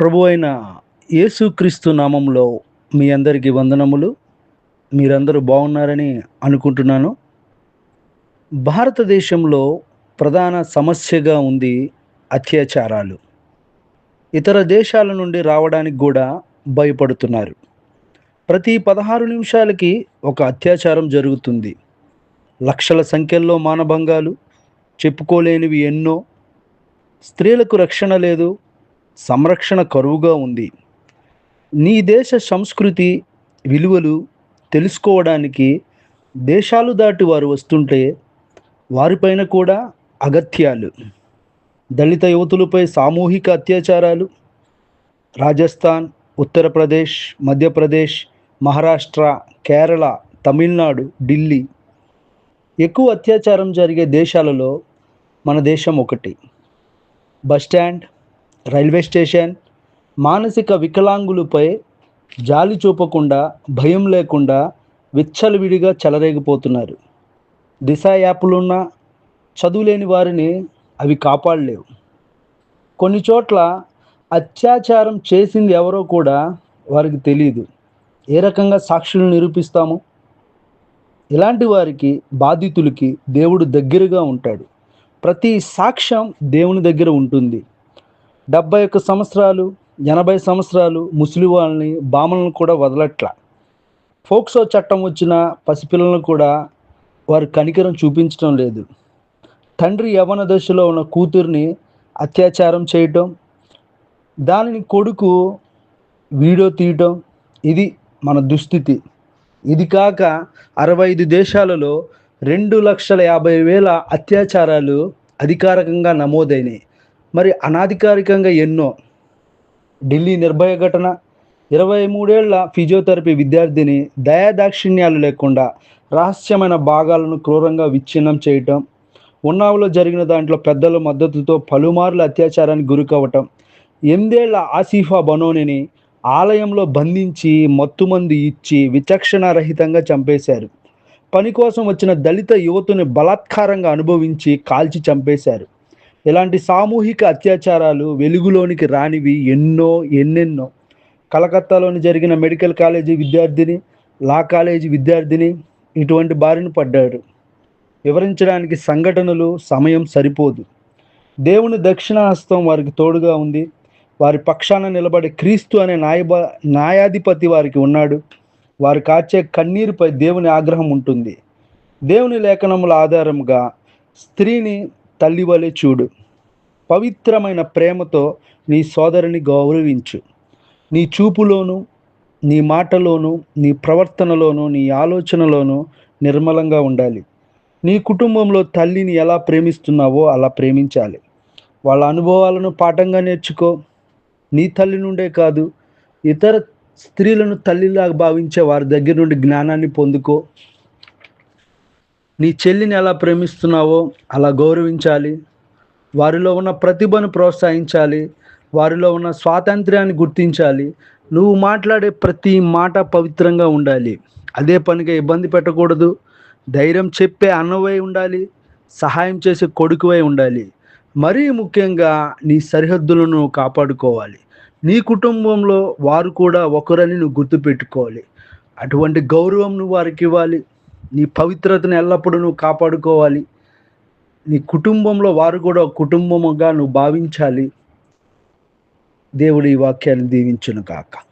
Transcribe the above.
ప్రభు అయిన యేసుక్రీస్తు నామంలో మీ అందరికీ వందనములు. మీరందరూ బాగున్నారని అనుకుంటున్నాను. భారతదేశంలో ప్రధాన సమస్యగా ఉంది అత్యాచారాలు. ఇతర దేశాల నుండి రావడానికి కూడా భయపడుతున్నారు. ప్రతి పదహారు నిమిషాలకి ఒక అత్యాచారం జరుగుతుంది. లక్షల సంఖ్యల్లో మానభంగాలు చెప్పుకోలేనివి ఎన్నో. స్త్రీలకు రక్షణ లేదు సంరక్షణ కరువుగా ఉంది. నీ దేశ సంస్కృతి విలువలు తెలుసుకోవడానికి దేశాలు దాటి వారు వస్తుంటే వారిపైన కూడా అగత్యాలు. దళిత యువతులపై సామూహిక అత్యాచారాలు. రాజస్థాన్ ఉత్తరప్రదేశ్ మధ్యప్రదేశ్ మహారాష్ట్ర కేరళ తమిళనాడు ఢిల్లీ ఎక్కువ అత్యాచారం జరిగే దేశాలలో మన దేశం ఒకటి. బస్టాండ్ రైల్వే స్టేషన్ మానసిక వికలాంగులపై జాలి చూపకుండా భయం లేకుండా విచ్చలవిడిగా చెలరేగిపోతున్నారు. దిశ యాప్లున్న చదువులేని వారిని అవి కాపాడలేవు. కొన్ని చోట్ల అత్యాచారం చేసింది ఎవరో కూడా వారికి తెలియదు ఏ రకంగా సాక్షులు నిరూపిస్తాము? ఇలాంటి వారికి బాధితులకి దేవుడు దగ్గరగా ఉంటాడు. ప్రతి సాక్ష్యం దేవుని దగ్గర ఉంటుంది. డెబ్బై ఒక్క సంవత్సరాలు ఎనభై సంవత్సరాలు ముసలి వాళ్ళని బామలను కూడా వదలట్ల. ఫోక్సో చట్టం వచ్చిన పసిపిల్లలను కూడా వారు కనికరం చూపించడం లేదు. తండ్రి యవన దశలో ఉన్న కూతుర్ని అత్యాచారం చేయటం దానిని కొడుకు వీడియో తీయటం ఇది మన దుస్థితి. ఇది కాక అరవై ఐదు దేశాలలో రెండు లక్షల యాభై వేల అత్యాచారాలు అధికారికంగా నమోదైనాయి. మరి అనాధికారికంగా ఎన్నో ఢిల్లీ నిర్భయ ఘటన ఇరవై మూడేళ్ళ ఫిజియోథెరపీ విద్యార్థిని దయాదాక్షిణ్యాలు లేకుండా రహస్యమైన భాగాలను క్రూరంగా విచ్ఛిన్నం చేయటం ఉన్నావులో జరిగిన దాంట్లో పెద్దల మద్దతుతో పలుమార్లు అత్యాచారానికి గురికవ్వటం ఎనిమిదేళ్ళ ఆసిఫా బనోనిని ఆలయంలో బంధించి మత్తుమంది ఇచ్చి విచక్షణారహితంగా చంపేశారు. పని కోసం వచ్చిన దళిత యువతుని బలాత్కారంగా అనుభవించి కాల్చి చంపేశారు. ఇలాంటి సామూహిక అత్యాచారాలు వెలుగులోనికి రానివి ఎన్నో ఎన్నెన్నో. కలకత్తాలోని జరిగిన మెడికల్ కాలేజీ విద్యార్థిని లా కాలేజీ విద్యార్థిని ఇటువంటి బారిన పడ్డాడు. వివరించడానికి సంఘటనలు సమయం సరిపోదు. దేవుని దక్షిణహస్తం వారికి తోడుగా ఉంది. వారి పక్షాన నిలబడే క్రీస్తు అనే న్యాయబ న్యాయాధిపతి వారికి ఉన్నాడు. వారు కాచే కన్నీరుపై దేవుని ఆగ్రహం ఉంటుంది. దేవుని లేఖనముల ఆధారంగా స్త్రీని తల్లి వలె చూడు. పవిత్రమైన ప్రేమతో నీ సోదరిని గౌరవించు. నీ చూపులోను నీ మాటలోను నీ ప్రవర్తనలోను నీ ఆలోచనలోను నిర్మలంగా ఉండాలి. నీ కుటుంబంలో తల్లిని ఎలా ప్రేమిస్తున్నావో అలా ప్రేమించాలి. వాళ్ళ అనుభవాలను పాఠంగా నేర్చుకో. నీ తల్లి నుండే కాదు ఇతర స్త్రీలను తల్లిలా భావించే వారి దగ్గర నుండి జ్ఞానాన్ని పొందుకో. నీ చెల్లిని ఎలా ప్రేమిస్తున్నావో అలా గౌరవించాలి. వారిలో ఉన్న ప్రతిభను ప్రోత్సహించాలి. వారిలో ఉన్న స్వాతంత్ర్యాన్ని గుర్తించాలి. నువ్వు మాట్లాడే ప్రతి మాట పవిత్రంగా ఉండాలి. అదే పనిగా ఇబ్బంది పెట్టకూడదు. ధైర్యం చెప్పే అన్నవై ఉండాలి. సహాయం చేసే కొడుకువై ఉండాలి. మరీ ముఖ్యంగా నీ సరిహద్దులను కాపాడుకోవాలి. నీ కుటుంబంలో వారు కూడా ఒకరని నువ్వు గుర్తుపెట్టుకోవాలి. అటువంటి గౌరవం నువ్వు వారికి ఇవ్వాలి. నీ పవిత్రతను ఎల్లప్పుడూ నువ్వు కాపాడుకోవాలి. నీ కుటుంబంలో వారు కూడా కుటుంబముగా నువ్వు భావించాలి. దేవుడి ఈ వాక్యాన్ని దీవించును కాక